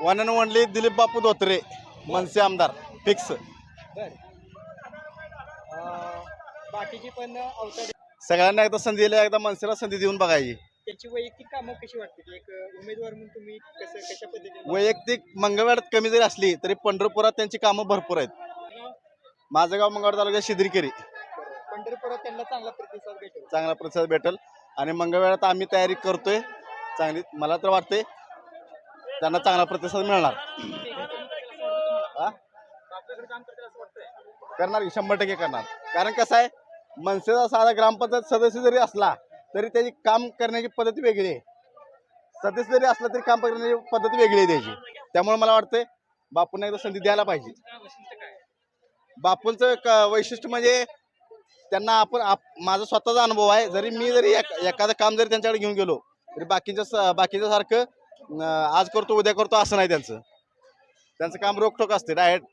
One and only Dilip Bapu Dhotre मनसे आमदार. Fix बर. बाकीची पण सगळ्यांना एकदा संधी दिली एकदा मनसेला संधी देऊन बघायची त्यांची वैयक्तिक कामं कशी वाटतील एक अं, उमेदवार म्हणून तुम्ही कसं कशा पद्धतीने वैयक्तिक मंगळवाड्यात कमी जरी असली तरी पंढरपुरात त्यांची कामं भरपूर आहेत. माझं गाव मंगळवार तालुक्यात शिद्रीकेरी पंढरपुरात त्यांना चांगला प्रतिसाद भेटेल. चांगला प्रतिसाद भेटेल. आणि मंगळवेळात आम्ही तयारी करतोय. चांगली मला तर वाटतंय त्यांना चांगला प्रतिसाद मिळणार. हा? करणार की? शंभर टक्के करणार. कारण कसं आहे मनसेचा साधा ग्रामपंचायत सदस्य जरी असला तरी त्याची काम करण्याची पद्धती वेगळी आहे. सदस्य जरी असला तरी काम करण्याची पद्धत वेगळी आहे त्याची. त्यामुळे मला वाटतंय बापूंना एकदा संधी द्यायला पाहिजे. बापूंचं एक वैशिष्ट्य म्हणजे त्यांना आपण आप- माझा स्वतःचा अनुभव आहे. जरी मी जरी एखादं काम जरी त्यांच्याकडे घेऊन गेलो तरी बाकीच्या बाकीच्या सारखं आज करतो उद्या करतो असं नाही त्यांचं. त्यांचं काम रोखोक असते डायरेक्ट